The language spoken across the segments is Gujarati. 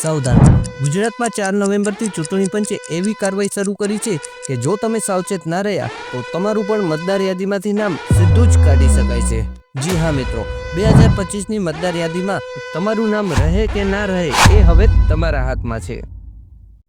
સાવધાન. ગુજરાતમાં ચાર નવેમ્બરથી ચૂંટણી પંચે એવી કાર્યવાહી શરૂ કરી છે કે જો તમે સાવચેત ના રહ્યા, તો તમારું પણ મતદાર યાદીમાંથી નામ સીધું જ કાઢી શકાય છે. જી હા, મિત્રો. બે હજાર પચીસની મતદાર યાદીમાં તમારું નામ રહે કે ના રહે એ હવે તમારા હાથમાં છે.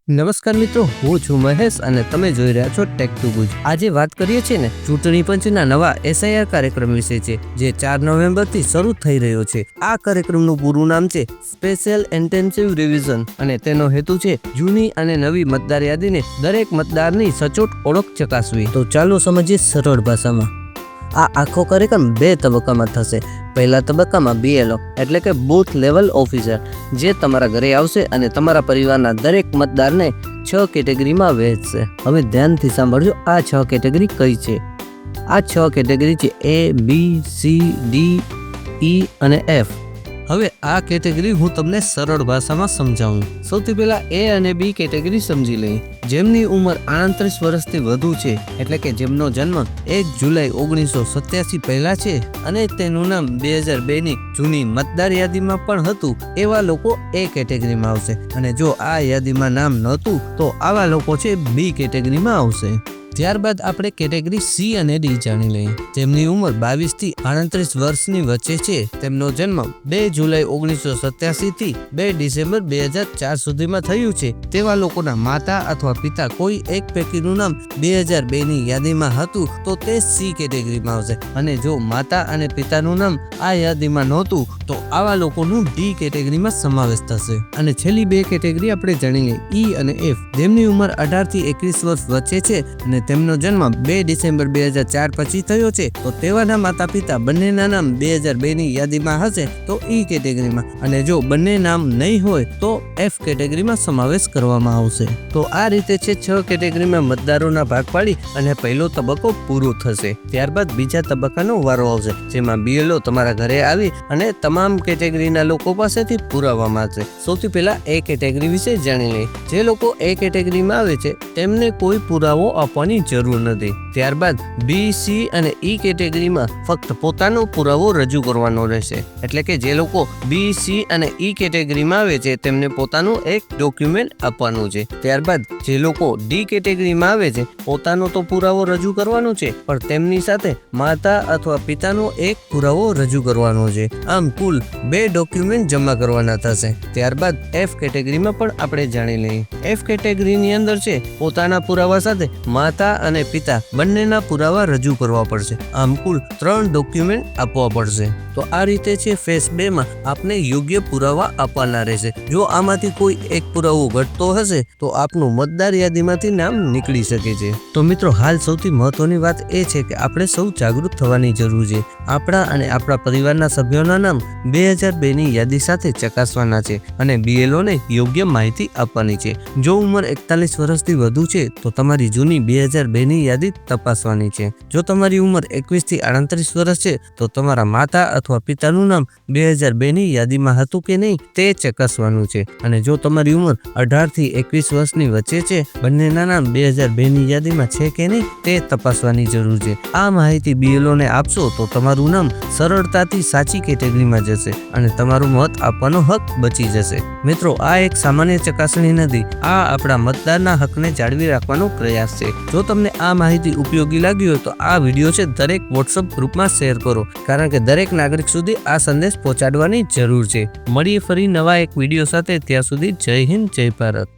નમસ્કાર મિત્રો, હું છું મહેશ અને તમે જોઈ રહ્યા છો ટેક ટુ ગુજ આજે વાત કરીએ છીએ ને ચૂંટણી પંચના નવા એસઆઈઆર કાર્યક્રમ વિશે છે, જે ચાર નવેમ્બરથી શરૂ થઈ રહ્યો છે. આ કાર્યક્રમનું પૂરું નામ છે સ્પેશિયલ ઇન્ટેન્સિવ રિવિઝન અને તેનો હેતુ છે જૂની અને નવી મતદાર યાદીને દરેક મતદારની સચોટ ઓળખ ચકાસવી. તો ચાલો સમજીએ સરળ ભાષામાં. આ આખો કાર્યક્રમ બે તબક્કામાં થશે. પહેલા તબક્કામાં બીએલઓ એટલે કે બૂથ લેવલ ઓફિસર જે તમારા ઘરે આવશે અને તમારા પરિવારના દરેક મતદારને છ કેટેગરીમાં વહેંચશે. હવે ધ્યાનથી સાંભળજો, આ છ કેટેગરી કઈ છે? આ છ કેટેગરી છે એ બી સી ડી ઈ અને એફ હવે આ કેટેગરી હું તમને સરળ ભાષામાં સમજાવું. સૌથી પહેલા એ અને બી કેટેગરી સમજી લઈએ જેમની ઉંમર આડત્રીસ વર્ષથી વધુ છે, એટલે કે જેમનો જન્મ એક જુલાઈ ઓગણીસો સત્યાસી પહેલા છે અને તેનું નામ બે હજાર બેની જૂની મતદાર યાદીમાં પણ હતું, એવા લોકો એ કેટેગરીમાં આવશે. અને જો આ યાદીમાં નામ નહોતું, તો આવા લોકો છે બી કેટેગરીમાં આવશે. ત્યારબાદ આપણે કેટેગરી સી અને ડી જાણી લઈએ. તેમની ઉંમર બાવીસથી આડત્રીસ વર્ષની વચ્ચે છે. તેમનો જન્મ બે જુલાઈ ઓગણીસો સત્યાસી થી બે ડિસેમ્બર બે હજાર ચાર સુધીમાં થયું છે. તેવા લોકોના માતા અથવા પિતા કોઈ એક પૈકીનું નામ બે હજાર બે ની યાદીમાં હતું તો તે સી કેટેગરીમાં આવશે. અને જો માતા અને પિતાનું નામ આ યાદીમાં નહોતું, તો આવા લોકોનું ડી કેટેગરીમાં સમાવેશ થશે. અને છેલ્લી બે કેટેગરી આપણે જાણી લઈએ. ઈ અને એફ. જેમની ઉંમર અઢારથી એકવીસ વર્ષ વચ્ચે છે અને તેમનો જન્મ બે ડિસેમ્બર બે હજાર ચાર પછી થયો છે. તો તેવાના માતા પિતા બંનેના નામ બે હજાર બે ની યાદીમાં હશે, તો ઈ કેટેગરીમાં. અને જો બંને નામ નહીં હોય, તો એફ કેટેગરીમાં સમાવેશ કરવામાં આવશે. તો આ રીતે છે છ કેટેગરીમાં મતદારોના ભાગ પાડી અને પહેલો તબક્કો પૂરો થશે. ત્યારબાદ બીજા તબક્કાનો વારો આવશે, જેમાં બીએલઓ તમારા ઘરે આવી અને તમામ કેટેગરીના લોકો પાસેથી પુરાવામાં આવશે. સૌથી પહેલા એ કેટેગરી વિશે જાણી લઈએ જે લોકો એ કેટેગરીમાં આવે છે, તેમને કોઈ પુરાવો આપવાની જરૂર નથી. ત્યારબાદ બી સી અને ઈ કેટેગરીમાં ફક્ત પોતાનો પુરાવો રજૂ કરવાનો રહેશે. એટલે કે જે લોકો બી સી અને ઈ કેટેગરીમાં આવે છે, તેમને પોતાનું એક ડોક્યુમેન્ટ આપવાનું છે. ત્યારબાદ જે લોકો ડી કેટેગરીમાં આવે છે, પોતાનો તો પુરાવો રજૂ કરવાનો છે, પણ તેમની સાથે માતા અથવા પિતાનો એક પુરાવો રજૂ કરવાનો છે. આમ કુલ બે ડોક્યુમેન્ટ જમા કરવાના થશે. ત્યારબાદ એફ કેટેગરીમાં પણ આપણે જાણી લઈએ. એફ કેટેગરીની અંદર છે, પોતાના પુરાવા સાથે માતા અને પિતા બંનેના પુરાવા રજૂ કરવા પડશે. આમ કુલ ત્રણ ડોક્યુમેન્ટ આપવા પડશે. તો આ રીતે છે ફેસ બે માં આપને યોગ્ય પુરાવા આપવાના રહેશે. જો આમાંથી કોઈ એક પુરાવો ઘટતો હશે, તો આપનું મતદાર યાદીમાંથી નામ નીકળી શકે છે. તો મિત્રો, હાલ સૌથી મહત્વની વાત એ છે કે આપણે સૌ જાગૃત થવાની જરૂર છે. આપણા અને આપણા પરિવારના સભ્યોના નામ બે હજાર બેની યાદી સાથે ચકાસવાના છે અને બીએલઓને યોગ્ય માહિતી આપવાની છે. જો ઉંમર એકતાલીસ વર્ષથી વધુ છે, તો તમારી જૂની બે હજાર બેની યાદી તપાસવાની છે. જો તમારી ઉંમર એકવીસથી આડત્રીસ વર્ષ છે, તો તમારા માતા અથવા પિતાનું નામ બે હજાર બેની યાદીમાં હતું કે નહીં તે ચકાસવાનું છે. અને જો તમારી ઉંમર અઢારથી એકવીસ વર્ષની વચ્ચે છે, બંનેના નામ બે હજાર બેની યાદીમાં છે કે નહીં તે તપાસવાની જરૂર છે. આ માહિતી બીએલઓને આપશો તો તમારું નામ સરળતાથી સાચી કેટેગરીમાં જશે અને તમારું મત આપવાનો હક બચી જશે. મિત્રો, આ એક સામાન્ય ચકાસણી નથી. આ આપણા મતદારના હકને જાળવી રાખવાનો પ્રયાસ છે. જો તમને આ માહિતી ઉપયોગી લાગ્યો તો આ વીડિયો છે દરેક વોટ્સઅપ ગ્રુપમાં શેર કરો. કારણ કે દરેક નાગરિક સુધી આ સંદેશ પહોંચાડવાની જરૂર છે. મળીએ ફરી નવા એક વીડિયો સાથે. ત્યાં સુધી જય હિન્દ, જય ભારત.